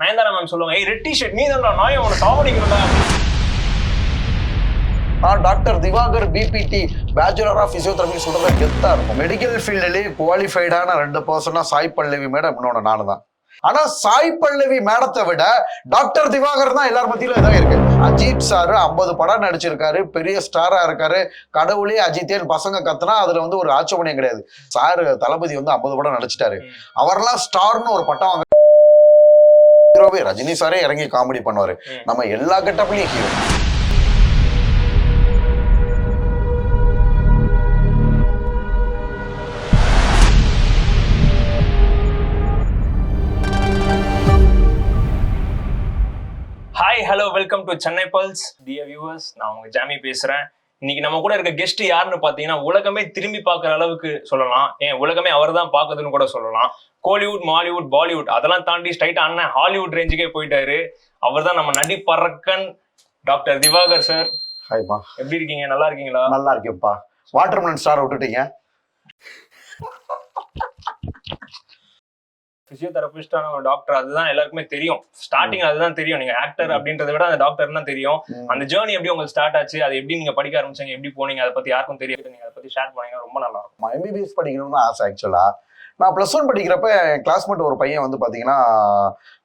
Nayanthara ma'am சொல்லுவாங்க ஏய் red shirt நீ தான் நாய் உன சாவடிக்கணும்டா நான் doctor Diwakar BPT bachelor of physiotherapy சொல்றது கெத்தா இருக்கும். மெடிக்கல் ஃபீல்ட்லயே குவாலிஃபைடான ரெண்டு பர்சனா சாய் பல்லவி மேடம் இன்னொன்னு நானு தான். ஆனா சாய் பல்லவி மேடத்தை விட டாக்டர் திவாகர் தான் எல்லார் மத்தியிலும் இதாக இருக்கு. அஜித் சார் ஐம்பது படம் நடிச்சிருக்காரு. பெரிய ஸ்டாரா இருக்காரு. கடவுளே அஜித்தேன் பசங்க கத்துனா அதுல வந்து ஒரு ஆட்சேபனையும் கிடையாது. சார் தளபதி வந்து ஐம்பது படம் நடிச்சிட்டாரு. அவரெல்லாம் ஸ்டார்னு ஒரு பட்டம் வாங்க ஹீரோவே ரஜினி சாரே இறங்கி காமெடி பண்ணுவாரு. நம்ம எல்லா கெட்டப்லயும் hero hi hello welcome to Chennai pulse dear viewers நான் உங்க ஜாமி பேசுறேன். இன்னைக்கு நம்ம கூட இருக்க கெஸ்ட் யாருன்னு பாத்தீங்கன்னா உலகமே திரும்பி பார்க்குற அளவுக்கு சொல்லலாம். ஏன் உலகமே அவர் தான் பாக்குதுன்னு கூட சொல்லலாம். கோலிவுட் மாலிவுட் பாலிவுட் அதெல்லாம் தாண்டி ஸ்ட்ரைட் அண்ணன் ஹாலிவுட் ரேஞ்சுக்கே போயிட்டாரு. அவர் தான் நம்ம நடிப்பறக்கன் டாக்டர் திவாகர் சார் ஹாய்மா எப்படி இருக்கீங்க? நல்லா இருக்கீங்களா? நல்லா இருக்கேன்ப்பா. வாட்டர்மெலன் ஸ்டார் விட்டுட்டீங்க. பிசியோதெரபிஸ்டான ஒரு டாக்டர் அதுதான் எல்லாருக்குமே தெரியும். ஸ்டார்டிங் அதுதான் தெரியும். நீங்க ஆக்டர் அப்படின்றத விட அந்த டாக்டர் தான் தெரியும். அந்த ஜேர்னி எப்படி உங்களுக்கு ஸ்டார்ட் ஆச்சு? அது எப்படி நீங்க படிக்க ஆரம்பிச்சீங்க? எப்படி போனீங்க? அதை பத்தி யாருக்கும் தெரியாது. நீங்க அதை பத்தி ஷேர் பண்ணீங்கன்னா ரொம்ப நல்லா இருக்கும். எம்பிபிஎஸ் படிக்கணும்னு ஆசை ஆக்சுவலா நான் ப்ளஸ் ஒன் படிக்கிறப்ப என் கிளாஸ்மேட் ஒரு பையன் வந்து பாத்தீங்கன்னா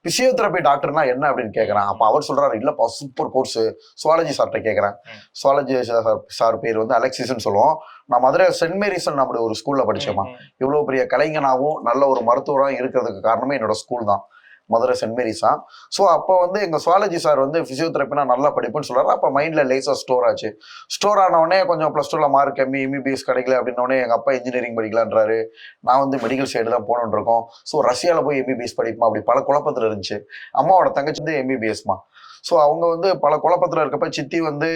பிசியோதெரபி டாக்டர்னா என்ன அப்படின்னு கேட்குறான் அப்போ அவர் சொல்றாரு இல்லப்பா சூப்பர் கோர்ஸ் சுவாலஜி சார்கிட்ட கேட்குறேன். சுவாலஜி சார் பேர் வந்து அலெக்சிஸ்ன்னு சொல்லுவோம். நான் மதுரை சென்ட் மேரிசன் நம்முடைய ஒரு ஸ்கூல்ல படிச்சேம்மா. ம், ம். இவ்வளவு பெரிய கலைஞனாகவும் நல்ல ஒரு மருத்துவராகவும் இருக்கிறதுக்கு காரணமே என்னோட ஸ்கூல் தான். மதுரை சென்ட் மேரிஸா ஸோ அப்போ வந்து எங்கள் சுவாலஜி சார் வந்து ஃபிசியோதெரப்பினா நல்லா படிப்புன்னு சொல்கிறாரு அப்போ மைண்டில் லேசாக ஸ்டோர் ஆச்சு. ஸ்டோர் ஆனவுடனே கொஞ்சம் ப்ளஸ் டூவில் மார்க் கம்மி எம்பிபிஎஸ் கிடைக்கல அப்படின்னோடனே எங்கள் அப்பா இன்ஜினியரிங் படிக்கலான்றாரு. நான் வந்து மெடிக்கல் சைடு தான் போகணுன்னு இருக்கோம். ஸோ ரஷ்யாவில் போய் எம்பிபிஎஸ் படிப்போம்? அப்படி பல குழப்பத்தில் இருந்துச்சு. அம்மாவோட தங்கச்சி வந்து எம்பிபிஎஸ்மா ஸோ அவங்க வந்து பல குழப்பத்தில் இருக்கப்ப சித்தி வந்து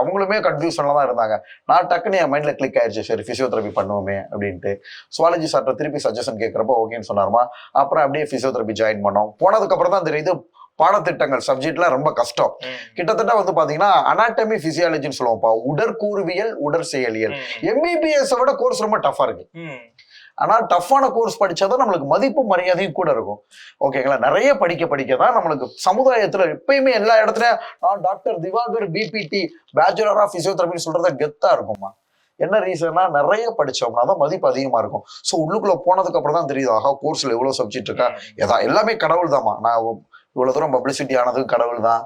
அவங்களுமே கன்ஃபியூஷனில் தான் இருந்தாங்க. நான் டக்குன்னு என் மைண்டில் கிளிக் ஆயிடுச்சு சரி ஃபிசியோதெரப்பி பண்ணுவோமே அப்படின்ட்டு. சுவாலஜி சார்ட்ட திருப்பி சஜஷன் கேட்குறப்ப ஓகேன்னு சொன்னாருமா. அப்புறம் அப்படியே ஃபிசியோதெரப்பி ஜாயின் பண்ணோம். போனதுக்கு அப்புறம் தான் தெரியுது பாடத்திட்டங்கள் சப்ஜெக்ட்லாம் ரொம்ப கஷ்டம். கிட்டத்தட்ட வந்து பாத்தீங்கன்னா அனாட்டமி பிசியாலஜின்னு சொல்லுவோம்ப்பா. உடற்கூறுவியல் உடற்செயலியல். ம், எம்பிபிஎஸ் விட கோர்ஸ் ரொம்ப டஃபா இருக்கு. ஆனால் டஃப்பான கோர்ஸ் படிச்சாதான் நம்மளுக்கு மதிப்பு மரியாதையும் கூட இருக்கும். ஓகேங்களா நிறைய படிக்க படிக்க தான் நம்மளுக்கு சமுதாயத்தில் எப்பயுமே எல்லா இடத்துலையும் நான் doctor Diwakar BPT bachelor of ஃபிசியோதெரபின்னு சொல்கிறத கெத்தாக இருக்குமா என்ன ரீசன்னா நிறைய படித்தோம்னா தான் மதிப்பு அதிகமாக இருக்கும். ஸோ உள்ளுக்குள்ளே போனதுக்கு அப்புறம் தான் தெரியுது ஆகா கோர்ஸில் எவ்வளவு சப்ஜெக்ட் இருக்கா? எதா எல்லாமே கடவுள் தாம்மா. நான் இவ்வளோ தூரம் பப்ளிசிட்டி ஆனதும் கடவுள் தான்.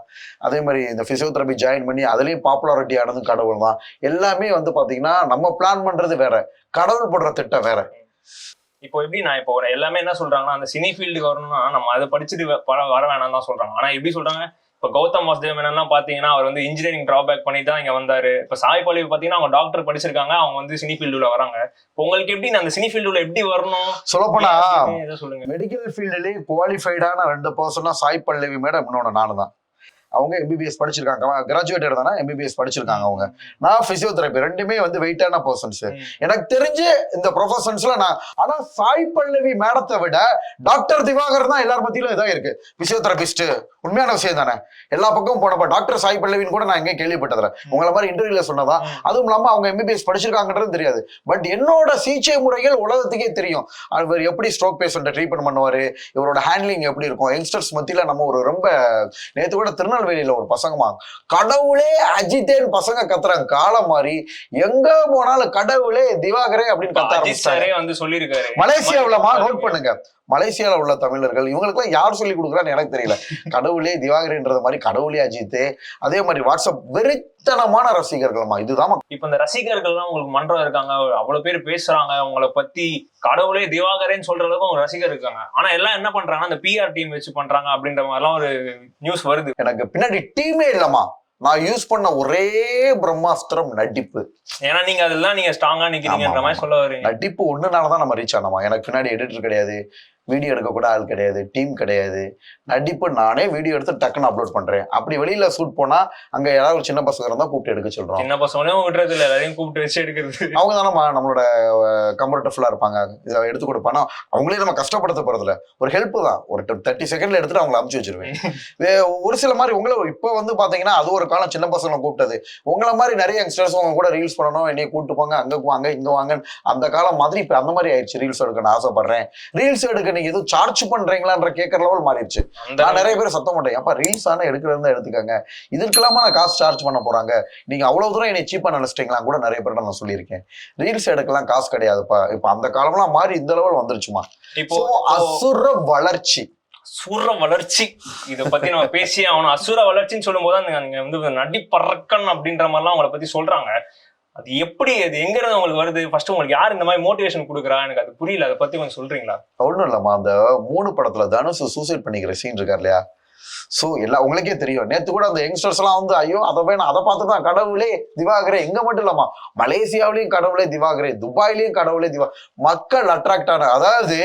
அதே மாதிரி இந்த ஃபிசியோதெரபி ஜாயின் பண்ணி அதுலேயும் பாப்புலாரிட்டி ஆனதும் கடவுள் தான். எல்லாமே வந்து பார்த்தீங்கன்னா நம்ம பிளான் பண்ணுறது வேற. கடவுள் போடுற திட்டம் வேற. இப்போ எப்படி நான் இப்போ எல்லாமே என்ன சொல்றாங்கன்னா அந்த சினி ஃபீல்டுக்கு வரணும்னா நம்ம அதை படிச்சுட்டு வர- வேணாம் தான் சொல்றாங்க. ஆனா எப்படி சொல்றாங்க? இப்போ கௌதம் வாசுதேவ் மேனன்லாம் பாத்தீங்கன்னா அவர் வந்து இன்ஜினியரிங் டிராபேக் பண்ணி தான் இங்க வந்தாரு. இப்போ சாய் பல்லவி பாத்தீங்கன்னா அவங்க டாக்டர் படிச்சிருக்காங்க அவங்க வந்து சினி ஃபீல்டுல வராங்க. உங்களுக்கு எப்படி அந்த சினி ஃபீல்டுல எப்படி வரணும்? சொல்லப்போனா சொல்லுங்க? மெடிக்கல் ஃபீல்டுலேயே குவாலிஃபைடான ரெண்டு பர்சனா சாய் பல்லவி மேடம் இன்னொன்று நானு தான். அவங்க எம்பிபிஎஸ் படிச்சிருக்காங்க. கிராஜுவேட்டட் தானே எம்பிபிஎஸ் படிச்சிருக்காங்க அவங்க. நான் பிசியோதெரபி ரெண்டுமே வந்து வெயிட்டான பர்சன்ஸ். எனக்கு தெரிஞ்சு இந்த ப்ரொஃபஷன்ஸ்ல நான் ஆனா சாய் பல்லவி மேடத்தை விட டாக்டர் திவாகர் தான் எல்லார் மத்தியிலும் இதாக இருக்கு. பிசியோதெரபிஸ்ட் உண்மையான விஷயம் தானே. எல்லா பக்கமும் போனப்ப டாக்டர் சாய் பல்லவின்னு கூட நான் எங்கேயும் கேள்விப்பட்டதில்ல. உங்களை மாதிரி இன்டர்வியூல சொன்னதா. அதுவும் இல்லாம அவங்க எம்பிபிஎஸ் படிச்சிருக்காங்கன்றது தெரியாது. பட் என்னோட சிகிச்சை முறைகள் உலகத்துக்கே தெரியும். அவர் எப்படி ஸ்ட்ரோக் பேஷண்ட்டை ட்ரீட்மெண்ட் பண்ணுவாரு? இவரோட ஹேண்ட்லிங் எப்படி இருக்கும்? யங்ஸ்டர்ஸ் மத்தியில நம்ம ஒரு ரொம்ப நேத்து கூட திருநெல்வேலியில ஒரு பசங்கமா கடவுளே அஜித்தேன் பசங்க கத்துறாங்க. காலம் மாறி எங்க போனாலும் கடவுளே திவாகரே அப்படின்னு கத்த அஜித் ஆரம்பிச்சாங்க சாரே வந்து சொல்லியிருக்காரு. மலேசியாவுலமா நோட் பண்ணுங்க. மலேசியால உள்ள தமிழர்கள் இவங்களுக்குலாம் யார் சொல்லி கொடுக்குறான்னு எனக்கு தெரியல. கடவுளே திவாகரேன்றது மாதிரி கடவுளே அஜித் அதே மாதிரி வாட்ஸ்அப் வெறித்தனமான ரசிகர்கள்மா? இதுதான் இப்போ இந்த ரசிகர்கள்லாம் உங்களுக்கு மன்றம் இருக்காங்க அவ்வளவு பேர் பேசுறாங்க உங்களை பத்தி கடவுளே திவாகரேன்னு சொல்ற அளவுக்கு அவங்க ரசிகர் இருக்காங்க. ஆனா எல்லாம் என்ன பண்றாங்கன்னா அந்த பிஆர் டீம் வச்சு பண்றாங்க அப்படின்ற மாதிரிலாம் ஒரு நியூஸ் வருது. எனக்கு பின்னாடி டீமே இல்லம்மா. நான் யூஸ் பண்ண ஒரே பிரம்மாஸ்திரம் நடிப்பு. ஏன்னா நீங்க அதெல்லாம் நீங்க ஸ்ட்ராங்கா நிக்கிறீங்கன்ற மாதிரி சொல்ல வரீங்க நடிப்பு ஒண்ணுனாலதான் நம்ம ரீச் ஆனோமா எனக்கு பின்னாடி எடிட்டர் கிடையாது. வீடியோ எடுக்க கூட ஆள் கிடையாது டீம் கிடையாது. நடிப்பு நானே வீடியோ எடுத்து டக்குன்னு அப்லோட் பண்றேன். அப்படி வெளியில ஷூட் போனா அங்க யாராவது ஒரு சின்ன பசங்க இருந்தா கூப்பிட்டு எடுக்க சொல்றோம். சின்ன இல்ல எல்லாரையும் கூப்பிட்டு வச்சு எடுக்கிறது. அவங்க தானே நம்மளோட கம்ஃபர்டபுல்லா இருப்பாங்க. இதை எடுத்து கொடுப்பானா அவங்களே நம்ம கஷ்டப்படுத்த போறதில்ல. ஒரு ஹெல்ப் தான். ஒரு தேர்ட்டி செகண்ட்ல எடுத்துட்டு அவங்களை அமுச்சு வச்சிருவேன். ஒரு சில மாதிரி உங்களை இப்போ வந்து பாத்தீங்கன்னா அது ஒரு காலம் சின்ன பசங்களை கூப்பிட்டது. உங்களை மாதிரி நிறைய யங்ஸ்டர்ஸ் உங்க கூட ரீல்ஸ் பண்ணணும் என்னைய கூப்பிட்டு போங்க அங்க வாங்க இங்க வாங்க அந்த காலம் மாதிரி இப்ப அந்த மாதிரி ஆயிடுச்சு. ரீல்ஸ் எடுக்க நான் ஆசைப்படுறேன். ரீல்ஸ் எடுக்க நீங்க எதுவும் சார்ஜ் பண்றீங்களான்ற கேட்கற லெவல் மாறிடுச்சு. அந்த நான் நிறைய பேர் சத்தம் மாட்டேன் அப்ப ரீல்ஸ் ஆனா எடுக்கிறதா எடுத்துக்கங்க. இதுக்கெல்லாமா நான் காசு சார்ஜ் பண்ண போறாங்க? நீங்க அவ்வளவு தூரம் என்னை சீப்பா நினைச்சிட்டீங்களா கூட நிறைய பேர் நான் சொல்லியிருக்கேன். ரீல்ஸ் எடுக்கலாம் காசு கிடையாதுப்பா. இப்ப அந்த காலம்லாம் மாறி இந்த லெவல் வந்துருச்சுமா. இப்போ அசுர வளர்ச்சி. அசுர வளர்ச்சி. இத பத்தி நம்ம பேசியே ஆகணும். அசுர வளர்ச்சின்னு சொல்லும் போது நீங்க வந்து நடி பறக்கன் அப்படின்ற மாதிரிலாம் உங்களை பத்தி சொல்றாங்க. அது எப்படி அது எங்க இருந்து உங்களுக்கு வருது? ஃபர்ஸ்ட் உங்களுக்கு யார் இந்த மாதிரி மோட்டிவேஷன் கொடுக்குறா? எனக்கு அது புரியல. அதை பத்தி கொஞ்சம் சொல்றீங்களா? ஒன்றும் இல்லம்மா. அந்த மூணு படத்துல தனுஷ் சூசைட் பண்ணிக்கிற சீன் இருக்கார் இல்லையா? ஸோ எல்லா உங்களுக்கே தெரியும். நேற்று கூட அந்த யங்ஸ்டர்ஸ் எல்லாம் வந்து ஐயோ அதை வேணும் அதை பார்த்து தான் கடவுளே திவாகரே எங்க மட்டும் இல்லாமா மலேசியாவிலையும் கடவுளே திவாகரே துபாயிலையும் கடவுளே திவா மக்கள் அட்ராக்ட் ஆன அதாவது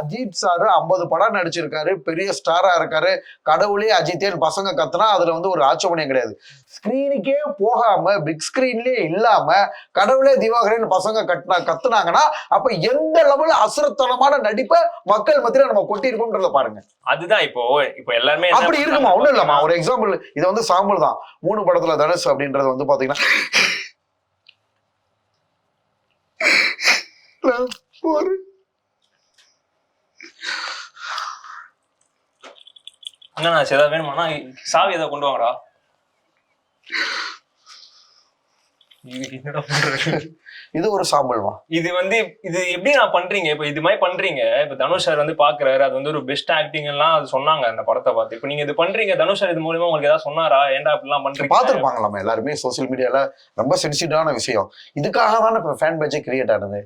அஜித் சார் ஐம்பது படம் நடிச்சிருக்காரு பெரிய ஸ்டாரா இருக்காரு. கடவுளே அஜித்தேன் பசங்க கத்துனா அதுல வந்து ஒரு ஆட்சேபனையும் கிடையாது. ஸ்கிரீனுக்கே போகாம பிக் ஸ்கிரீன்லயே இல்லாம கடவுளே திவாகரேன்னு பசங்க கட்டினா கத்துனாங்கன்னா அப்ப எந்த லெவல் அசுரத்தனமான நடிப்பை மக்கள் மத்தியில நம்ம கொட்டியிருக்கோம்ன்றத பாருங்க. அதுதான் இப்போ இப்போ எல்லாருமே அப்படி இருக்குமா? ஒண்ணும் இல்லம்மா. ஒரு எக்ஸாம்பிள் இது வந்து சாம்பிள் தான். மூணு படத்துல தனுஷ் அப்படின்றது வந்து பாத்தீங்கன்னா ஒரு அண்ணா ஏதாவது வேணுமாண்ணா? சாவி ஏதாவது கொண்டு வாங்கடா. என்னடா பண்றது? இது ஒரு சாம்பிள்மா இது வந்து இது எப்படி நான் பண்றீங்க? இப்ப இது மாதிரி பண்றீங்க. இப்ப தனுஷ் சார் வந்து பாக்குறாரு. அது வந்து ஒரு பெஸ்ட் ஆக்டிங் எல்லாம் அது சொன்னாங்க அந்த படத்தை பார்த்து. இப்ப நீங்க இது பண்றீங்க. தனுஷ் சார் இது மூலியமா உங்களுக்கு ஏதாவது சொன்னாரா? ஏன்டா அப்படிலாம் பண்றீங்க? பார்த்துருப்பாங்களாம் எல்லாருமே சோசியல் மீடியால ரொம்ப சென்சிட்டிவான விஷயம். இதுக்காக தானே இப்போ ஃபேன் பேஜே கிரியேட் ஆனது?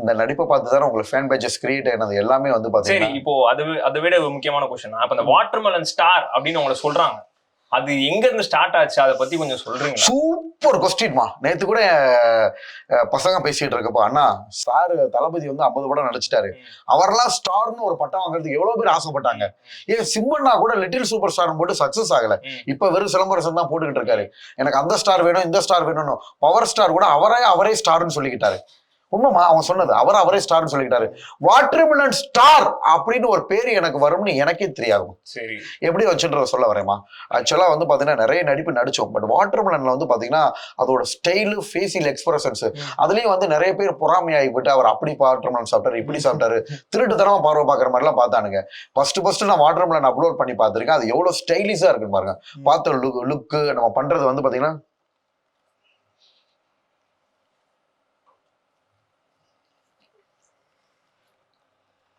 இந்த நடிப்பை பார்த்து தானே உங்களுக்கு ஃபேன் பேஜஸ் கிரியேட் ஆனது? எல்லாமே வந்து சரி பாத்தீங்கன்னா இப்போ அது அதை விட ஒரு முக்கியமான கொஸ்டின் அப்ப அந்த வாட்டர்மெலன் ஸ்டார் அப்படின்னு உங்களை சொல்றாங்க. அது எங்க இருந்து ஸ்டார்ட் ஆச்சு? அதை பத்தி கொஞ்சம் சொல்றீங்களா? சூப்பர் கொஸ்டின்மா நேத்து கூட பசங்க பேசிட்டு இருக்கப்போ அண்ணா ஸ்டார் தளபதி வந்து ஐம்பது படம் நடிச்சிட்டாரு. அவரெல்லாம் ஸ்டார்னு ஒரு பட்டம் வாங்குறதுக்கு எவ்வளவு பேர் ஆசைப்பட்டாங்க? ஏன் சிம்மண்ணா கூட லிட்டில் சூப்பர் ஸ்டார் போட்டு சக்சஸ் ஆகல. இப்ப வெறும் சிலம்பரசன் தான் போட்டுக்கிட்டு இருக்காரு. எனக்கு அந்த ஸ்டார் வேணும் இந்த ஸ்டார் வேணும்னு. பவர் ஸ்டார் கூட அவரே அவரே ஸ்டார்னு சொல்லிக்கிட்டாரு. உண்மைமா அவன் சொன்னது. அவர் அவரே ஸ்டார்னு சொல்லிக்கிட்டாரு. வாட்டர்மிலன் ஸ்டார் அப்படின்னு ஒரு பேர் எனக்கு வரும்னு எனக்கே தெரியாது சரி. எப்படி வச்சுன்றத சொல்ல வரேம்மா. ஆக்சுவலா வந்து பாத்தீங்கன்னா நிறைய நடிப்பு நடிச்சோம். பட் வாட்டர்மெலன்ல வந்து பாத்தீங்கன்னா அதோட ஸ்டைலு ஃபேசியல் எக்ஸ்பிரஷன்ஸ் அதுலயும் வந்து நிறைய பேர் பொறாமையாகி போட்டு அவர் அப்படி வாட்டர்மெலன் சாப்பிட்டாரு இப்படி சாப்பிட்டாரு. திருட்டுத்தனமா பார்வை பாக்குற மாதிரிலாம் பார்த்தானுங்க. ஃபர்ஸ்ட் ஃபர்ஸ்ட் நான் வாட்டர்மெலன் அப்லோட் பண்ணி பார்த்திருக்கேன். அது எவ்வளவு ஸ்டைலிஷா இருக்குன்னு பாருங்க. பார்த்த லுக் லுக்கு நம்ம பண்றது வந்து பாத்தீங்கன்னா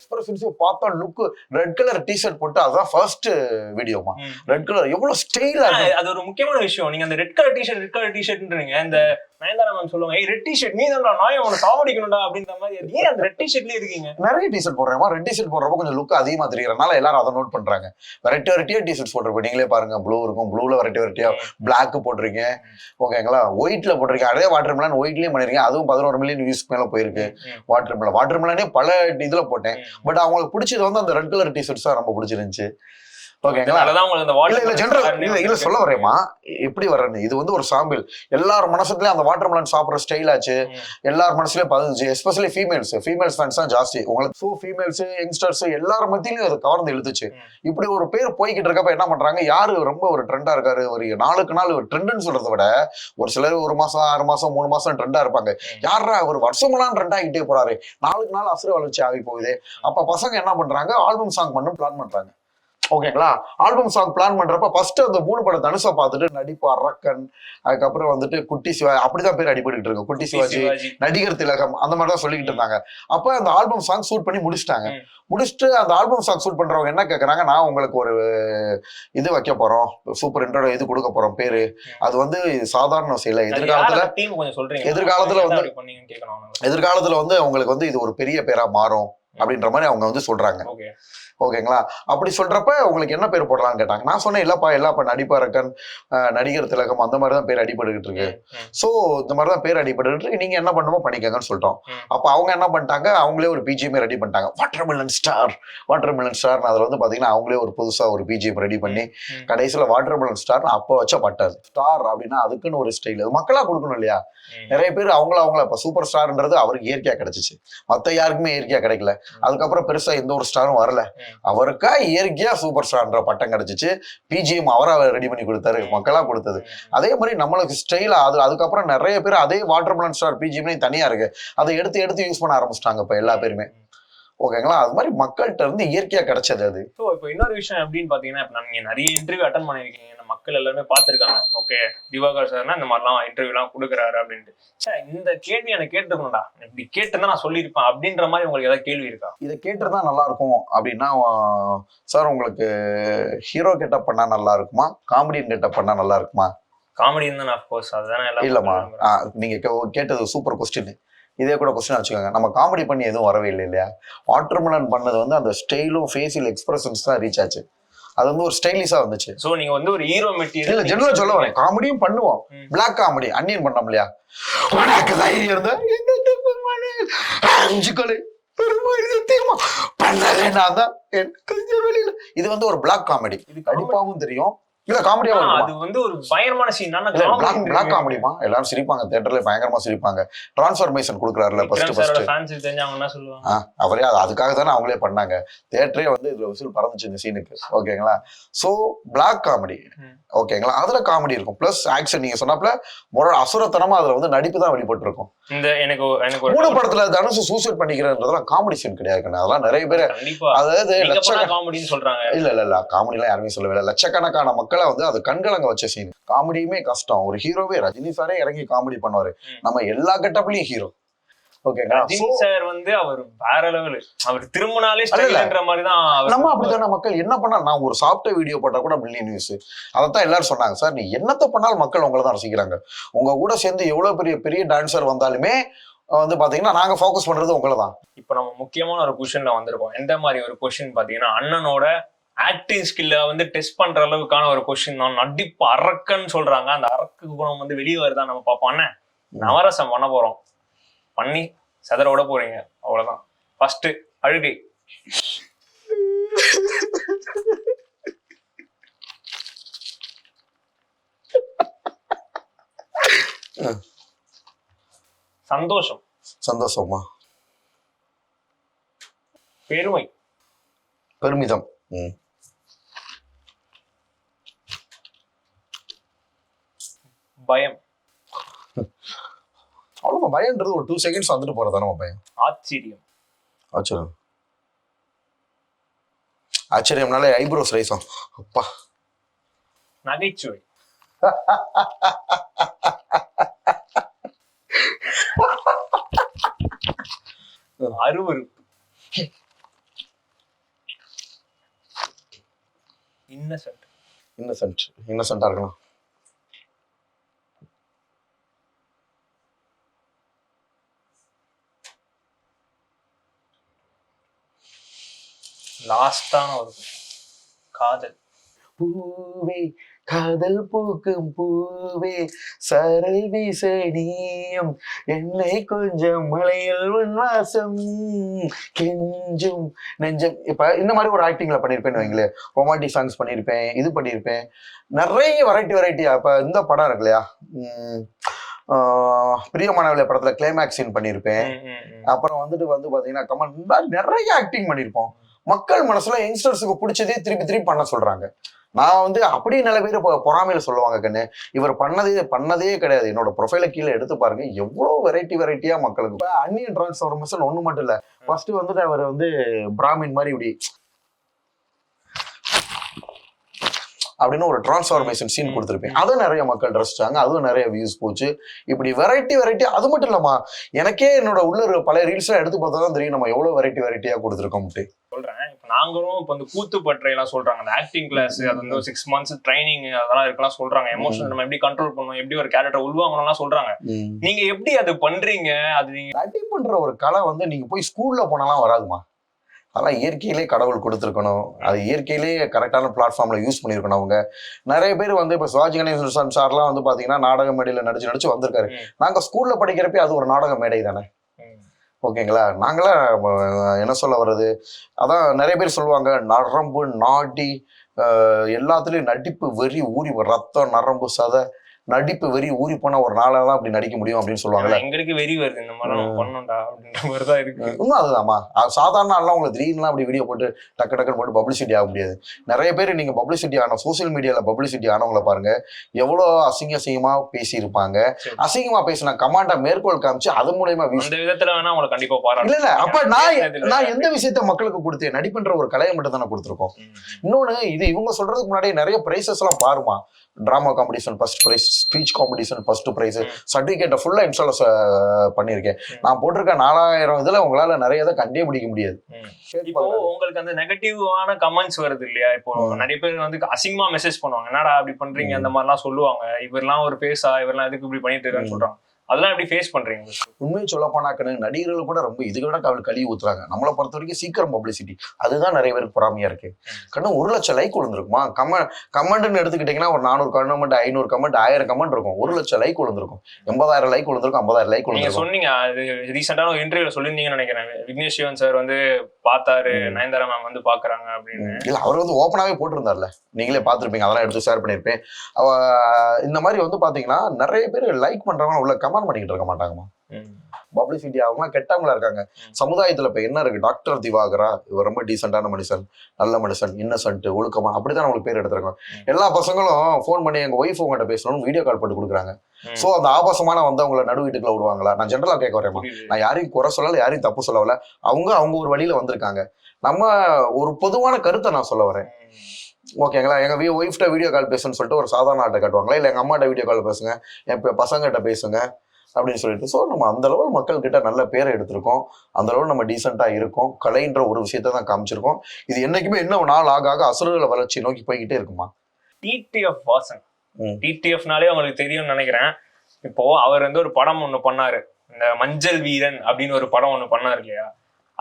எக்ஸ்பிரஷன்ஸ் பார்த்தா லுக் ரெட் கலர் டிஷர்ட் போட்டு அதுதான் ஃபர்ஸ்ட் வீடியோமா. ரெட் கலர் எவ்வளவு ஸ்டைலா அது ஒரு முக்கியமான விஷயம். நீங்க அந்த red colour T shirt red colour டிஷர்ட்ன்றீங்க இந்த நயன்தாரா மேம் சொல்லுவாங்க ஏய் ரெட் டிஷர்ட் நீ தான் நாய் அவனை சாவடிக்கணும்டா அப்படின்ற மாதிரி. ஏன் அந்த ரெட் டிஷர்ட்லயே இருக்கீங்க? நிறைய டிஷர்ட் போடுறேமா ரெட் டிஷர்ட் போடுறப்ப கொஞ்சம் லுக் அதிகமா தெரியறதுனால எல்லாரும் அதை நோட் பண்றாங்க. வெரைட்டி வெரைட்டியா டிஷர்ட் போட்டிருப்போம் நீங்களே பாருங்க ப்ளூ இருக்கும். ப்ளூல வெரைட்டி வெரைட்டியா பிளாக் போட்டிருக்கீங்க ஓகேங்களா? ஒயிட்ல போட்டிருக்கீங்க அதே வாட்டர் மிலன் ஒயிட்லயும் பண்ணிருக்கீங்க அதுவும் பதினோரு மில்லியன் வியூஸ்க்கு மேல போயிருக்கு. வாட்டர் மிலன் வாட்டர் மிலனே பல இதுல போட்டேன். பட் அவங்களுக்கு பிடிச்சது வந்து அந்த ரெட் கலர் டிஷர்ட்ஸ் தான் ரொம்ப பிடிச்சிருந்துச்சு. ஓகேங்களா இல்ல இல்ல சொல்ல வரேம்மா எப்படி வர்றேன்னு? இது வந்து ஒரு சாம்பிள் எல்லார் மனசுலயும் அந்த வாட்டர் மெலன் சாப்பிடுற ஸ்டைல் ஆச்சு. எல்லார் மனசுலயும் பதிஞ்சு எஸ்பெஷலி ஃபீமேல்ஸ் ஃபீமேல்ஸ் ஃபேன்ஸ் தான் ஜாஸ்தி. உங்களுக்கு ஸோ ஃபீமேல்ஸ் யங்ஸ்டர்ஸ் எல்லார் மத்தியிலும் அது கவர்ந்து இழுத்துச்சு. இப்படி ஒரு பேர் போய்கிட்டு இருக்கப்ப என்ன பண்றாங்க? யாரு ரொம்ப ஒரு ட்ரெண்டா இருக்காரு? ஒரு நாளுக்கு நாள் ஒரு ட்ரெண்ட்னு சொல்றதை விட ஒரு சிலர் ஒரு மாசம் ஆறு மாசம் மூணு மாசம் ட்ரெண்டா இருப்பாங்க. யாரா ஒரு வருஷமெல்லாம் ட்ரெண்ட் ஆகிட்டே போறாரு. நாளுக்கு நாள் அசுர வளர்ச்சி ஆகி போகுது. அப்ப பசங்க என்ன பண்றாங்க? ஆல்பம் சாங் பண்ண பிளான் பண்றாங்க. ஓகேங்களா? ஆல்பம் சாங் பிளான் பண்றப்ப ஃபர்ஸ்ட் அந்த மூணு படம் தனுஷை பார்த்துட்டு நடிப்பு அரக்கன் அதுக்கப்புறம் வந்துட்டு குட்டி சிவா அப்படிதான் பேர் அடிபட்டு இருக்கு குட்டி சிவாஜி நடிகர் திலகம் அந்த மாதிரி தான் சொல்லிக்கிட்டு இருந்தாங்க. அப்ப அந்த ஆல்பம் சாங் ஷூட் பண்ணி முடிச்சிட்டாங்க. முடிச்சுட்டு அந்த ஆல்பம் சாங் ஷூட் பண்றவங்க என்ன கேக்குறாங்க? நான் உங்களுக்கு ஒரு இது வைக்க போறோம். சூப்பர் இன்ட்ரோ இது கொடுக்க போறோம் பேரு. அது வந்து சாதாரண விஷயம் எதிர்காலத்துல எதிர்காலத்துல வந்து-. எதிர்காலத்துல வந்து உங்களுக்கு வந்து இது ஒரு பெரிய பேரா மாறும். அப்படின்ற மாதிரி அவங்க வந்து சொல்றாங்க. ஓகே ஓகேங்களா? அப்படி சொல்றப்ப உங்களுக்கு என்ன பேர் போடலாம்னு கேட்டாங்க. நான் சொன்னேன் இல்லப்பா இல்லப்பா நடிப்பரக்கன் நடிகர் திலகம் அந்த மாதிரி தான் பேர் அடிபட்டுக்கிட்டு இருக்கு. சோ இந்த மாதிரி தான் பேர் அடிபட்டுக்கிட்டு இருக்கு. நீங்க என்ன பண்ணுமோ பண்ணிக்கங்கன்னு சொல்லிட்டோம். அப்ப அவங்க என்ன பண்ணிட்டாங்க? அவங்களே ஒரு பிஜிஎம் ரெடி பண்ணிட்டாங்க. Water melon star water melon star அதுல வந்து பாத்தீங்கன்னா அவங்களே ஒரு புதுசா ஒரு பிஜிஎம் ரெடி பண்ணி. கடைசியில வாட்டர் மில்லன் ஸ்டார் அப்போ வச்ச பட்டாது. ஸ்டார் அப்படின்னா அதுக்குன்னு ஒரு ஸ்டைல் அது மக்களா கொடுக்கணும் இல்லையா. நிறைய பேர் அவங்கள அவங்கள இப்ப சூப்பர் ஸ்டார்ன்றது அவருக்கு இயற்கையா கிடைச்சிச்சு. மத்த யாருக்குமே இயற்கையா கிடைக்கல. அதுக்கப்புறம் பெருசா எந்த ஒரு ஸ்டாரும் வரல. அவருக்கா இயற்கையா சூப்பர் ஸ்டார்ன்ற பட்டம் கிடைச்சிச்சு. பிஜிஎம் அவரா ரெடி பண்ணி கொடுத்தாரு மக்களா கொடுத்தது. அதே மாதிரி நம்மளுக்கு ஸ்டைலா அது அதுக்கப்புறம் நிறைய பேர் அதே வாட்டர் மிலன் ஸ்டார் பிஜிஎம்னே தனியா இருக்கு. அதை எடுத்து எடுத்து யூஸ் பண்ண ஆரம்பிச்சிட்டாங்க இப்ப எல்லா பேருமே. ஓகேங்களா? அது மாதிரி மக்கள்கிட்ட இருந்து இயற்கையா கிடைச்சது அது. ஸோ இப்போ இன்னொரு விஷயம் எப்படின்னு பாத்தீங்கன்னா இப்போ நீங்க நிறைய இன்டர்வியூ அட்டன் பண்ணிருக்கீங்க இந்த மக்கள் எல்லாருமே பார்த்திருக்காங்க. ஓகே திவாகர் சார்னா இந்த மாதிரிலாம் இன்டர்வியூ எல்லாம் கொடுக்குறாரு அப்படின்ட்டு. சே இந்த கேள்வி எனக்கு கேட்டுருக்கணும்டா. இப்படி கேட்டிருந்தா நான் சொல்லியிருப்பேன் அப்படின்ற மாதிரி உங்களுக்கு ஏதாவது கேள்வி இருக்கா? இதை கேட்டுருந்தா நல்லா இருக்கும் அப்படின்னா சார் உங்களுக்கு ஹீரோ கெட்டப் பண்ணா நல்லா இருக்குமா காமெடியன் கெட்டப் பண்ணா நல்லா இருக்குமா காமெடி தான் அஃப்கோர்ஸ் அதுதானே எல்லாம் இல்லம்மா. நீங்க கேட்டது சூப்பர் கொஸ்டின் இதே கூட கொஸ்டின் வச்சுக்கோங்க. நம்ம காமெடி பண்ணி எதுவும் வரவே இல்லை இல்லையா? வாட்டர்மெலன் பண்ணது வந்து அந்த ஸ்டைலும் ஃபேஷியல் எக்ஸ்பிரஷன்ஸ் தான் ரீச் ஆச்சு. அது வந்து ஒரு ஸ்டைலிஷா வந்துச்சு. சோ நீங்க வந்து ஒரு ஹீரோ இல்ல மெட்டீரியல் ஜெனரலா சொல்ல வரேன். காமெடியும் பண்ணுவோம். பிளாக் காமெடி அன்னியன் பண்ணோம் இல்லையா? உனக்கு தைரியம் இருந்தா அஞ்சு கொலை. நான் தான் இது வந்து ஒரு பிளாக் காமெடி இது. கடிப்பாவும் தெரியும். இல்ல இருக்குமா? அது வந்து ஒரு பயங்கரமான சீன் பிளாக் காமெடிமா எல்லாரும் சிரிப்பாங்க. தியேட்டர்ல பயங்கரமா சிரிப்பாங்க. டிரான்ஸ்ஃபர்மேஷன் கொடுக்குறாருல ஃபர்ஸ்ட் ஃபர்ஸ்ட் ஃபேன்ஸ் என்ன சொல்லுவாங்க? அவரே அது அதுக்காக தானே அவங்களே பண்ணாங்க. தியேட்டரே வந்து இதுல விசில் பறந்துச்சு இந்த சீனுக்கு ஓகேங்களா? So black comedy. ஓகேங்களா? அதுல காமெடி இருக்கும். பிளஸ் ஆக்ஷன் நீங்க சொன்னாப்ல முறை அசுரத்தனமா அதுல வந்து நடிப்பு தான் வெளிப்பட்டு இருக்கும் இந்த எனக்கு எனக்கு மூணு படத்துல தனுஷ் சூசைட் பண்ணிக்கிறதுலாம் காமெடி சீன் கிடையாது. அதெல்லாம் நிறைய பேர் அதாவது நீங்க லட்ச பண்ணா காமெடின்னு சொல்றாங்க. இல்ல இல்ல இல்ல. காமெடி எல்லாம் யாருமே சொல்லவே இல்லை. லட்சக்கணக்கான மக்களை வந்து அது கண்கலங்க வச்ச சீன் காமெடியுமே கஷ்டம். ஒரு ஹீரோவே ரஜினி சாரே இறங்கி காமெடி பண்ணுவாரு. நம்ம எல்லா கெட்டப்லயும் ஹீரோ சார் வந்து அவர் வேற லெவல் அவர் திரும்பினாலே மாதிரி தான் நம்ம அப்படித்தானே மக்கள்? என்ன பண்ணா நான் ஒரு சாப்பிட்ட வீடியோ போட்டா கூட மில்லியன் நியூஸ் அதைத்தான் எல்லாரும் சொன்னாங்க. சார் நீ என்னத்த பண்ணாலும் மக்கள் உங்களை தான் ரசிக்கிறாங்க. உங்க கூட சேர்ந்து எவ்வளவு பெரிய பெரிய டான்சர் வந்தாலுமே வந்து பாத்தீங்கன்னா நாங்க ஃபோக்கஸ் பண்றது உங்களை தான். இப்போ நம்ம முக்கியமான ஒரு கொஸ்டின்ல வந்திருக்கோம். எந்த மாதிரி ஒரு கொஸ்டின் பாத்தீங்கன்னா அண்ணனோட ஆக்டிங் ஸ்கில்ல வந்து டெஸ்ட் பண்ற அளவுக்கான ஒரு கொஸ்டின் தான். நடிப்பு அரக்கன்னு சொல்றாங்க. அந்த அரக்கு குணம் வந்து வெளியே வருதா நம்ம பார்ப்போம். அண்ணன் நவரசம் பண்ண போறோம். பண்ணி செதற விட போறீங்க. அவ்வளவுதான். ஃபர்ஸ்ட் அழுகை. சந்தோஷம். சந்தோஷமா பெருமை. பெருமிதம். ம். பயம். அவ்வளவுதான் பயம்ன்றது ஒரு டூ செகண்ட்ஸ் வந்துட்டு போறதா நம்ம பயம்? ஆச்சரியம். ஆச்சரியம். ஆச்சரியம்னாலே ஐப்ரோஸ் ரைஸும் அப்பா. நகைச்சுவை. அருவருப்பு. இன்னசென்ட் இன்னசென்ட் இன்னசென்ட்டா இருக்கலாம் லாஸ்டான ஒரு காதல். பூவே காதல் பூக்கும் பூவே சரல் வீச நீயும் என்னை கொஞ்சம் மலையில் உன் வாசம் கெஞ்சும் நெஞ்சம். இப்ப இந்த மாதிரி ஒரு ஆக்டிங்ல பண்ணிருப்பேன்னு வைங்களேன். ரொமான்டிக் சாங்ஸ் பண்ணியிருப்பேன் இது பண்ணியிருப்பேன் நிறைய வெரைட்டி வெரைட்டியா இப்ப இந்த படம் இருக்கு இல்லையா? உம் ஆஹ் பிரியமானவளை படத்துல கிளைமேக்ஸ் சீன் பண்ணியிருப்பேன். அப்புறம் வந்துட்டு வந்து பாத்தீங்கன்னா கமல் நிறைய ஆக்டிங் பண்ணியிருப்போம் மக்கள் மனசுல யங்ஸ்டர்ஸுக்கு பிடிச்சதே திருப்பி திருப்பி பண்ண சொல்றாங்க. நான் வந்து அப்படியே நிறைய பேர் இப்போ பொறாமையில சொல்லுவாங்க கண்ணு. இவர் பண்ணதே பண்ணதே கிடையாது. என்னோட ப்ரொஃபைல கீழே எடுத்து பாருங்க. எவ்வளவு வெரைட்டி வெரைட்டியா மக்களுக்கு. அந்நியன் டிரான்ஸ்ஃபார்மேஷன் ஒண்ணு மட்டும் இல்ல. ஃபர்ஸ்ட் வந்துட்டு அவர் வந்து பிராமின் மாதிரி இப்படி அப்படின்னு ஒரு டிரான்ஸ்ஃபார்மேஷன் சீன் கொடுத்துருப்பேன். அதை நிறைய மக்கள் ரசிச்சாங்க. அதுவும் நிறைய வியூஸ் போச்சு. இப்படி வெரைட்டி வெரைட்டி அது மட்டும் இல்லம்மா எனக்கே என்னோட உள்ள பழைய ரீல்ஸ் எல்லாம் எடுத்து பார்த்தா தான் தெரியும் நம்ம எவ்வளவு வெரைட்டி வெரைட்டியா கொடுத்துருக்கோம்ட்டு சொல்றேன். இப்ப நாங்களும் இப்ப இந்த கூத்து பற்றை எல்லாம் சொல்றாங்க. அந்த ஆக்டிங் கிளாஸ் அது வந்து சிக்ஸ் மந்த்ஸ் ட்ரைனிங் அதெல்லாம் இருக்கலாம் சொல்றாங்க. எமோஷன் நம்ம எப்படி கண்ட்ரோல் பண்ணணும் எப்படி ஒரு கேரக்டர் உள்வாங்கணும்லாம் சொல்றாங்க. நீங்க எப்படி அது பண்றீங்க? அது நீங்க நடி பண்ற ஒரு கலை வந்து நீங்க போய் ஸ்கூல்ல போனாலாம் வராதுமா அதெல்லாம் இயற்கையிலே கடவுள் கொடுத்துருக்கணும். அது இயற்கையிலே கரெக்டான பிளாட்ஃபார்ம்ல யூஸ் பண்ணியிருக்கணும் அவங்க. நிறைய பேர் வந்து இப்போ சிவாஜி கணேசன் சார்லாம் வந்து பாத்தீங்கன்னா நாடக மேடையில நடிச்சு நடிச்சு வந்திருக்காரு. ம். நாங்க ஸ்கூல்ல படிக்கிறப்ப அது ஒரு நாடக மேடை தானே? ஓகேங்களா? நாங்களாம் என்ன சொல்ல வர்றது? அதான் நிறைய பேர் சொல்லுவாங்க நரம்பு நாடி எல்லாத்துலயும் நடிப்பு வெறி ஊறி ரத்தம் நரம்பு சதை நடிப்பு வெறி ஊறி போனா ஒரு நாளாக தான் அப்படி நடிக்க முடியும் அப்படின்னு சொல்லுவாங்கல்ல. எங்களுக்கு வெறி வருது. இந்த மாதிரி நம்ம பண்ணோம்டா அப்படின்ற மாதிரி தான் இருக்கு இன்னும் அதுதாம்மா. அது சாதாரண ஆள்லாம் உங்களுக்கு திடீர்னுலாம் அப்படி வீடியோ போட்டு டக்கு டக்குன்னு போட்டு பப்ளிசிட்டி ஆக முடியாது. நிறைய பேர் நீங்க பப்ளிசிட்டி ஆன சோஷியல் மீடியால பப்ளிசிட்டி ஆனவங்கள பாருங்க. எவ்வளோ அசிங்க அசிங்கமா பேசியிருப்பாங்க. சரி. அசிங்கமா பேசின கமாண்டா மேற்கோள் காமிச்சு அது மூலயமா விதத்துல வேணா உங்களை கண்டிப்பா பாராட்டு இல்ல இல்ல. அப்ப நான் நான் எந்த விஷயத்த மக்களுக்கு கொடுத்தேன் நடிப்புன்ற ஒரு கலையை மட்டும் தானே கொடுத்துருக்கோம். இன்னொன்னு இது இவங்க சொல்றதுக்கு முன்னாடி நிறைய பிரைசஸ் எல்லாம் பாருமா. Drama competition first prize speech competition first prize ம். சர்டிபிகேட்டை ஃபுல்லா இன்ஸ்டால பண்ணியிருக்கேன். நான் போட்டிருக்க நாலாயிரம் இதுல உங்களால நிறைய இதை கண்டே பிடிக்க முடியாது ம். இப்போ உங்களுக்கு அந்த நெகட்டிவான கமெண்ட்ஸ் வருது இல்லையா இப்போ ம். நிறைய பேர் வந்து அசிங்கமா மெசேஜ் பண்ணுவாங்க என்னடா அப்படி பண்றீங்க அந்த மாதிரிலாம் சொல்லுவாங்க இவரெல்லாம் ஒரு பேசா இவரெல்லாம் எதுக்கு இப்படி பண்ணிட்டு இருக்கான்னு ம். அதெல்லாம் எப்படி ஃபேஸ் பண்றீங்க? உண்மையை சொல்ல போனாக்கன்னு நடிகர்கள் கூட ரொம்ப இதுக்கு விட அவள் கழுவி ஊத்துறாங்க. நம்மளை பொறுத்த வரைக்கும் சீக்கிரம் பப்ளிசிட்டி அதுதான் நிறைய பேருக்கு பொறாமையா இருக்கு. கண்ணு ஒரு லட்சம் லைக் விழுந்திருக்குமா? கமெண்ட் கமெண்ட்னு எடுத்துக்கிட்டீங்கன்னா ஒரு நானூறு கமெண்ட் ஐநூறு கமெண்ட் ஆயிரம் கமெண்ட் இருக்கும். ஒரு லட்சம் லைக் விழுந்திருக்கும். எண்பதாயிரம் லைக் விழுந்திருக்கும் ஐம்பதாயிரம் லைக் விழுந்திருக்கும். சொன்னீங்க அது ரீசெண்டான ஒரு இன்டர்வியூல சொல்லியிருந்தீங்கன்னு நினைக்கிறேன். விக்னேஷ் சிவன் சார் வந்து பார்த்தாரு. நயன்தாரா மேம் வந்து பாக்குறாங்க அப்படின்னு. இல்ல அவர் வந்து ஓப்பனாவே போட்டிருந்தார்ல நீங்களே பார்த்திருப்பீங்க அதெல்லாம் எடுத்து ஷேர் பண்ணியிருப்பேன். இந்த மாதிரி வந்து பாத்தீங்கன்னா நிறைய பேர் லைக் பண்றவங்க உள்ள கமெண்ட் பண்ணிக்கிட்டு இருக்க மாட்டாங்கம்மா. பப்ளிசிட்டி அவங்களாம் கெட்டவங்களா இருக்காங்க. சமுதாயத்துல இப்ப என்ன இருக்கு? டாக்டர் திவாகரா இவர் ரொம்ப டீசென்டான மனுஷன் நல்ல மனுஷன் இன்னசென்ட் ஒழுக்கமா அப்படிதான் அவங்களுக்கு பேர் எடுத்துருக்காங்க. ம். எல்லா பசங்களும் ஃபோன் பண்ணி எங்க ஒய்ஃப் உங்ககிட்ட பேசணும்னு வீடியோ கால் போட்டு கொடுக்குறாங்க. சோ அந்த ஆபாசமான வந்தவங்களை நடு வீட்டுக்குள்ள விடுவாங்களா? நான் ஜென்ரலா கேட்க வரேன். நான் யாரையும் குறை சொல்லல யாரையும் தப்பு சொல்லல அவங்க அவங்க ஒரு வழியில வந்திருக்காங்க. நம்ம ஒரு பொதுவான கருத்தை நான் சொல்ல வரேன். ஓகேங்களா எங்க வீ ஒய்ஃப்ட்ட வீடியோ கால் பேசுன்னு சொல்லிட்டு ஒரு சாதாரண ஆட்டை காட்டுவாங்களா? இல்ல எங்க அம்மாட்ட வீடியோ கால் பேசுங்க. என் ப- பசங்ககிட்ட பேசுங்க. அப்படின்னு சொல்லிட்டு. ஸோ நம்ம அந்த லெவல் மக்கள் கிட்ட நல்ல பேரை எடுத்திருக்கோம். அந்த லெவல் நம்ம டீசெண்டா இருக்கோம். கலைன்ற ஒரு விஷயத்தை தான் காமிச்சிருக்கோம். இது என்னைக்குமே இன்னும் நாள் ஆக ஆக அசுரர்களை வளர்ச்சி நோக்கி போய்கிட்டே இருக்குமா? டிடிஎஃப் வாசன். டிடிஎஃப்னாலே உங்களுக்கு தெரியும்னு நினைக்கிறேன். இப்போ அவர் வந்து ஒரு படம் ஒண்ணு பண்ணாரு. இந்த மஞ்சள் வீரன் அப்படின்னு ஒரு படம் ஒண்ணு பண்ணாரு இல்லையா?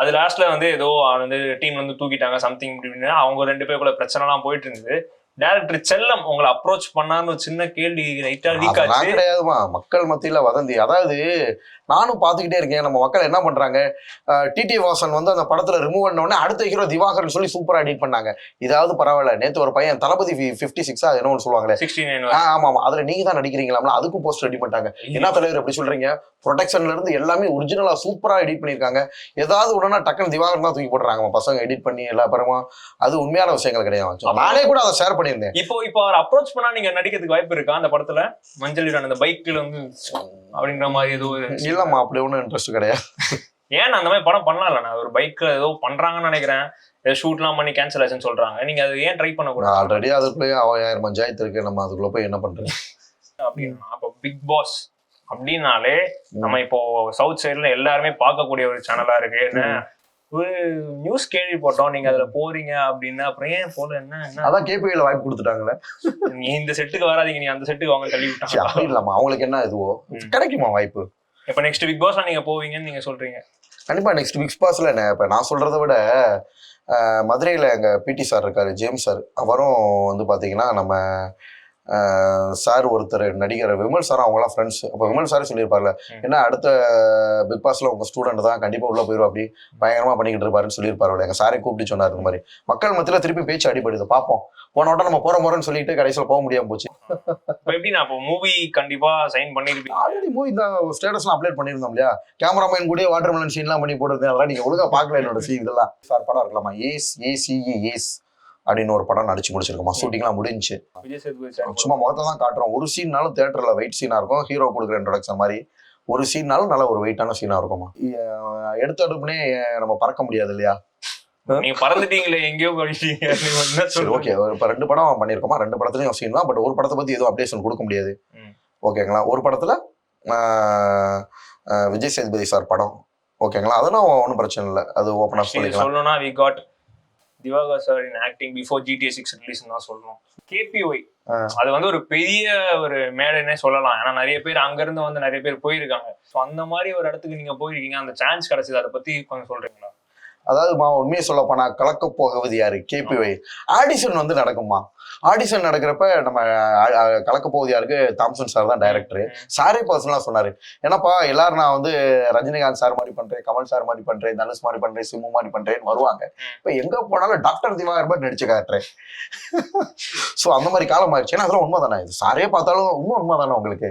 அது லாஸ்ட்ல வந்து ஏதோ வந்து டீம் வந்து தூக்கிட்டாங்க சம்திங் இப்படின்னு. அவங்க ரெண்டு பேருக்குள்ள பிரச்சனை எல்லாம் போயிட்டு இருந்தது. டேரக்டர் செல்லம் உங்களை அப்ரோச் பண்ணான்னு சின்ன கேள்வி லைட்டா லீக் ஆச்சு. கிடையாதுமா. மக்கள் மத்தியில வதந்தி. அதாவது நானும் பார்த்துக்கிட்டே இருக்கேன். நம்ம மக்கள் என்ன பண்றாங்க? டிடி வாசன் வந்து அந்த படத்துல ரிமூவ் பண்ண உடனே அடுத்த ஹீரோ திவாகர்னு சொல்லி சூப்பரா எடிட் பண்ணாங்க. இதாவது பரவாயில்ல நேத்து ஒரு பையன் தளபதி பிப்டி சிக்ஸா என்ன ஒன்று சொல்லுவாங்களே. ஆ, ஆமா ஆமா அதுல நீங்க தான் நடிக்கிறீங்களாம்ல அதுக்கும் போஸ்ட் ரெடி பண்ணிட்டாங்க. என்ன தலைவர் எப்படி சொல்றீங்க? ப்ரொடக்ஷன்ல இருந்து எல்லாமே ஒரிஜினலா சூப்பரா எடிட் பண்ணிருக்காங்க ஏதாவது உடனே டக்குன்னு திவாகர் தான் தூக்கி போடுறாங்க. பசங்க எடிட் பண்ணி எல்லா பரமா அது உண்மையான விஷயங்கள் கிடையாது. நானே கூட அதை ஷேர் பண்ணியிருந்தேன். இப்போ இப்போ அவர் அப்ரோச் பண்ணா நீங்க நடிக்கிறதுக்கு வாய்ப்பு இருக்கா அந்த படத்துல? மஞ்சள் அந்த பைக்ல வந்து அப்படின்ற மாதிரி ஏதோ இல்லம்மா அப்படி ஒன்றும் இன்ட்ரெஸ்ட் கிடையாது. ஏன் அந்த மாதிரி படம் பண்ணலாம்ல நான் ஒரு பைக்ல ஏதோ பண்றாங்கன்னு நினைக்கிறேன். ஷூட்லாம் பண்ணி கேன்சல் ஆச்சுன்னு சொல்றாங்க. நீங்க அது ஏன் ட்ரை பண்ணக்கூடாது? ஆல்ரெடி அதுக்குள்ளேயே ஆயிரம் பஞ்சாயத்து இருக்கு. நம்ம அதுக்குள்ள போய் என்ன பண்றது? அப்படின்னா அப்போ பிக் பாஸ் அப்படின்னாலே நம்ம இப்போ சவுத் சைடுல எல்லாருமே பார்க்கக்கூடிய ஒரு சேனலா இருக்கு. என்ன? நியூஸ் கேள்விப்பட்டோம். நீங்க அதுல போறீங்க அப்படின்னு. அப்புறம் ஏன் போல? என்ன அதான் கேபிஐல வாய்ப்பு கொடுத்துட்டாங்கல்ல நீ இந்த செட்டுக்கு வராதீங்க. நீ அந்த செட்டுக்கு வாங்க தள்ளி விட்டாங்க. அப்படி இல்லாம அவங்களுக்கு என்ன இதுவோ. கிடைக்குமா வாய்ப்பு? இப்ப நெக்ஸ்ட் பிக் பாஸ்ல நீங்க போவீங்கன்னு நீங்க சொல்றீங்க. கண்டிப்பா நெக்ஸ்ட் பிக் பாஸ்ல என்ன? இப்ப நான் சொல்றதை விட மதுரையில எங்க பிடி சார் இருக்காரு ஜேம்ஸ் சார் அவரும் வந்து பாத்தீங்கன்னா நம்ம சார் ஒருத்தர் நடிகர் விமல் சார் அவங்களாம் ஃப்ரெண்ட்ஸ் அப்போ விமல் சாரே சொல்லியிருப்பார்ல. ஏன்னா அடுத்த பிக் பாஸ்ல உங்க ஸ்டூடெண்ட் தான் கண்டிப்பா உள்ள போயிடும் அப்படி பயங்கரமா பண்ணிக்கிட்டு இருப்பாருன்னு சொல்லியிருப்பாரு எங்க சாரே கூப்பிட்டு சொன்னார் இந்த மாதிரி. மக்கள் மத்தியில திருப்பி பேச்சு அடிபடுது. பார்ப்போம் போன வட்டம் நம்ம போற போறோம்னு சொல்லிட்டு கடைசியில் போக முடியாம போச்சு. எப்படி நான் இப்போ மூவி கண்டிப்பா சைன் பண்ணிருப்பீங்க? ஆல்ரெடி மூவி இந்த ஸ்டேட்டஸ்லாம் அப்டேட் பண்ணியிருந்தோம் இல்லையா? கேமராமேன் கூட வாட்டர் மெலன் சீன்லாம் பண்ணி போட்டிருந்தேன். அதெல்லாம் நீங்க ஒழுங்கா பார்க்கல என்னோட சீன் இதெல்லாம். சார் படம் இருக்கலாமா ஏஸ் ஏசிஇ ஏஸ் அப்படின்னு ஒரு படம் நடிச்சு முடிச்சிருக்கோமா. ஷூட்டிங்லாம் சார் சும்மா முகத்தை தான் காட்டுறோம். ஒரு சீன்னாலும் தேட்டர்ல வெயிட் சீனா இருக்கும். ஹீரோ கொடுக்குற இன்ட்ரடக்ஷன் மாதிரி. ஒரு சீன்னாலும் நல்ல ஒரு வெயிட்டான சீனா இருக்குமா எடுத்த அடுப்புனே நம்ம பறக்க முடியாது இல்லையா? நீங்க பறந்துட்டீங்களே எங்கேயோ போயிட்டீங்க. ஓகே இப்போ ரெண்டு படம் பண்ணியிருக்கோமா? ரெண்டு படத்துலையும் சீன் தான். பட் ஒரு படத்தை பத்தி எதுவும் அப்டேஷன் கொடுக்க முடியாது. ஓகேங்களா ஒரு படத்துல விஜய் சேதுபதி சார் படம். ஓகேங்களா அதெல்லாம் ஒன்றும் பிரச்சனை இல்லை. அது ஓப்பனாக சொல்லிக்கலாம். சொல்லணும்னா we got Diwakar sir in acting before GTA six release தான் சொல்லணும். கேபிஒய். அது வந்து ஒரு பெரிய ஒரு மேடைன்னே சொல்லலாம். ஏன்னா நிறைய பேர் அங்க இருந்து வந்து நிறைய பேர் போயிருக்காங்க. ஸோ அந்த மாதிரி ஒரு இடத்துக்கு நீங்க போயிருக்கீங்க. அந்த சான்ஸ் கிடைச்சது. அதை பத்தி கொஞ்சம் சொல்றீங்களா? அதாவது மா உண்மையை சொல்ல போனா கலக்க போகுவது யாரு? கேபிஒய் ஆடிஷன் வந்து நடக்குமா ஆடிஷன் நடக்கிறப்ப நம்ம கலக்க போகுது யாருக்கு? தாம்சன் சார் தான் டைரக்டர் சாரே பர்சனலா சொன்னாரு. ஏன்னாப்பா எல்லாரும் நான் வந்து ரஜினிகாந்த் சார் மாதிரி பண்றேன் கமல் சார் மாதிரி பண்றேன் தனுஷ் மாதிரி பண்றேன் சிம்மு மாதிரி பண்றேன்னு வருவாங்க. இப்ப எங்க போனாலும் டாக்டர் திவாகர் மாதிரி நடிச்சு காட்டுறேன். சோ அந்த மாதிரி காலம் ஆயிடுச்சு. ஏன்னா அதெல்லாம் உண்மைதானே? இது சாரே பார்த்தாலும் உண்மை உண்மைதானே உங்களுக்கு?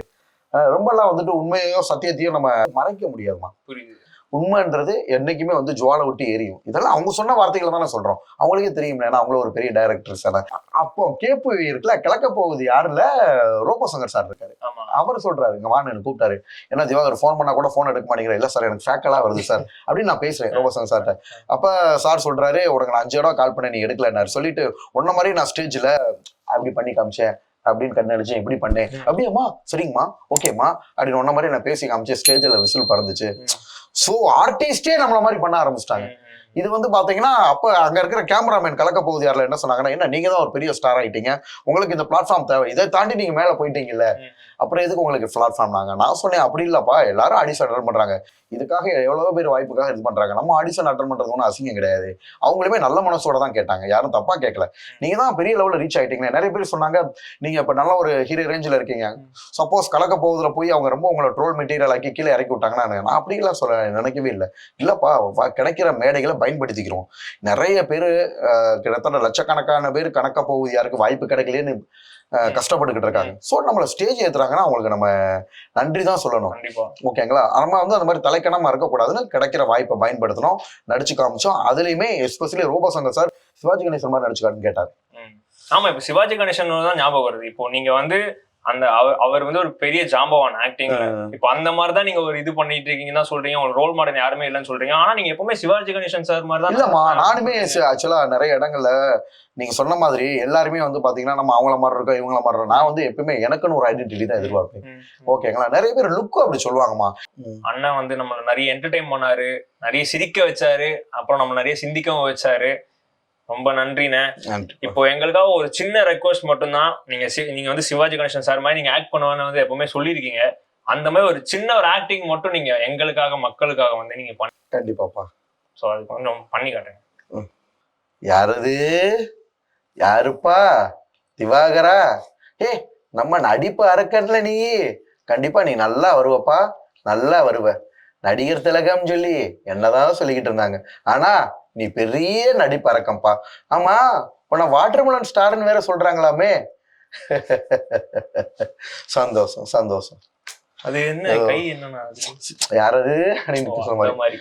ரொம்பலாம் வந்துட்டு உண்மையோ சத்தியத்தையும் நம்ம மறைக்க முடியாதுமா புரியுது. உண்மைன்றது என்னைக்குமே வந்து ஜுவாலை விட்டு எரியும். இதெல்லாம் அவங்க சொன்ன வார்த்தைகளை தானே சொல்றோம். அவங்களுக்கே தெரியும் ஏன்னா அவங்களும் ஒரு பெரிய டைரக்டர் சார். அப்போ கேப்பு இருக்குல்ல கிழக்க போகுது யாருல ரோபோ சங்கர் சார் இருக்காரு. அவர் சொல்றாரு இங்க வான்னு எனக்கு கூப்பிட்டாரு. ஏன்னா திவாகர் ஃபோன் பண்ணா கூட ஃபோன் எடுக்க மாட்டேங்கிற இல்ல சார் எனக்கு ஃபேக்கலா வருது சார். அப்படின்னு நான் பேசுறேன் ரோபோ சங்கர் சார்ட்ட. அப்ப சார் சொல்றாரு உனக்கு நான் அஞ்சு இடம் கால் பண்ண நீ எடுக்கலன்னாரு. சொல்லிட்டு உன்ன மாதிரி நான் ஸ்டேஜ்ல அப்படி பண்ணி காமிச்சேன் அப்படின்னு கண்ணடிச்சு இப்படி பண்ணேன். அப்படியாம்மா? சரிங்கம்மா. ஓகேம்மா. அப்படின்னு உன்ன மாதிரி நான் பேசி காமிச்சேன் ஸ்டேஜ்ல விசில் பறந்துச்சு. சோ ஆர்டிஸ்டே நம்மள மாதிரி பண்ண ஆரம்பிச்சிட்டாங்க. இது வந்து பாத்தீங்கன்னா அப்ப அங்க இருக்கிற கேமராமேன் கலக்க போகுது யாரில் என்ன சொன்னாங்கன்னா என்ன நீங்க தான் ஒரு பெரிய ஸ்டார் ஆயிட்டீங்க. உங்களுக்கு இந்த பிளாட்ஃபார்ம் தேவை. இதை தாண்டி நீங்க மேல போயிட்டீங்கல்ல. அப்புறம் எதுக்கு உங்களுக்கு பிளாட்ஃபார்ம் நாங்க? நான் சொன்னேன் அப்படி இல்லப்பா. எல்லாரும் ஆடிஷன் அட்டன் பண்றாங்க. இதுக்காக எவ்வளவோ பேர் வாய்ப்புக்காக இது பண்றாங்க. நம்ம ஆடிஷன் அட்டன் பண்றது ஒன்றும் அசிங்கம் கிடையாது. அவங்களுமே நல்ல மனசோட தான் கேட்டாங்க. யாரும் தப்பா கேட்கல நீங்க தான் பெரிய லெவலில் ரீச் ஆயிட்டீங்க நிறைய பேர் சொன்னாங்க நீங்க இப்ப நல்ல ஒரு ஹீரோ ரேஞ்சில் இருக்கீங்க. சப்போஸ் கலக்க போகுதுல போய் அவங்க ரொம்ப உங்களை ட்ரோல் மெட்டீரியல் ஆக்கி கீழே இறக்கி விட்டாங்கன்னா நான் அப்படிலாம் சொல்ல நினைக்கவே இல்லை. இல்லப்பா கிடைக்கிற மேடைகளை பயன்படுத்திக்கிறோம். நிறைய பேர் கிட்டத்தட்ட லட்சக்கணக்கான பேர் கணக்க போகுது யாருக்கு வாய்ப்பு கிடைக்கலன்னு கஷ்டப்பட்டுக்கிட்டு இருக்காங்க. ஸோ நம்மள ஸ்டேஜ் ஏத்துறாங்கன்னா அவங்களுக்கு நம்ம நன்றி தான் சொல்லணும். ஓகேங்களா? நம்ம வந்து அந்த மாதிரி தலைக்கணமா இருக்கக்கூடாதுன்னு கிடைக்கிற வாய்ப்பை பயன்படுத்தணும் நடிச்சு காமிச்சோம். அதுலயுமே எஸ்பெஷலி ரூபா சங்கர் சார் சிவாஜி கணேசன் மாதிரி நடிச்சுக்காருன்னு கேட்டார். ஆமா இப்ப சிவாஜி கணேசன் தான் ஞாபகம் வருது. இப்போ நீங்க வந்து அந்த அவர் அவர் வந்து ஒரு பெரிய ஜாம்பவான் ஆக்டிங் இப்போ அந்த மாதிரி தான் நீங்க ஒரு இது பண்ணிட்டு இருக்கீங்கன்னு சொல்றீங்க ஒரு ரோல் மாடல் யாருமே இல்லைன்னு சொல்றீங்க. ஆனா நீங்க எப்பவுமே சிவாஜி கணேசன் சார் மாதிரி தான் இல்லம்மா நானுமே ஆக்சுவலா நிறைய இடங்கள்ல நீங்க சொன்ன மாதிரி எல்லாருமே வந்து பாத்தீங்கன்னா நம்ம அவங்கள மாதிரி இருக்கோம் இவங்கள மாதிரி இருக்கோம். நான் வந்து எப்பவுமே எனக்குன்னு ஒரு ஐடென்டிட்டி தான் எதிர்பார்ப்பேன். ஓகேங்களா நிறைய பேர் லுக்கும் அப்படி சொல்லுவாங்கம்மா. அண்ணன் வந்து நம்மள நிறைய என்டர்டைன் பண்ணாரு நிறைய சிரிக்க வச்சாரு அப்புறம் நம்ம நிறைய சிந்திக்கவும் வச்சாரு. ரொம்ப நன்றிண்ணே. நன்றி. இப்போ எங்களுக்காக ஒரு சின்ன ரெக்வஸ்ட் மட்டும்தான். நீங்க நீங்க வந்து சிவாஜி கணேசன் சார் மாதிரி நீங்க ஆக்ட் பண்ணுவான்னு வந்து எப்பவுமே சொல்லியிருக்கீங்க. அந்த மாதிரி ஒரு சின்ன ஒரு ஆக்டிங் மட்டும் நீங்க எங்களுக்காக மக்களுக்காக வந்து நீங்க பண்ணி கண்டிப்பாப்பா. ஸோ அது கொஞ்சம் பண்ணி காட்டுங்க யாரது? யாருப்பா? திவாகரா? ஏ நம்ம நடிப்பு அறக்கன்ல நீ. கண்டிப்பா நீ நல்லா வருவப்பா. நல்லா வருவ. நடிகர் திலகம் சொல்லி என்னதான் சொல்லிக்கிட்டு இருந்தாங்க. ஆனா நீ பெரிய நடிப்பு அறக்கம்பா ஆமா உன்னை வாட்டர்மெலன் ஸ்டார்னு வேற சொல்றாங்களாமே. சந்தோஷம் சந்தோஷம். அது என்ன கை என்னன்னா? யாரது அப்படின்னு சொன்ன மாதிரி.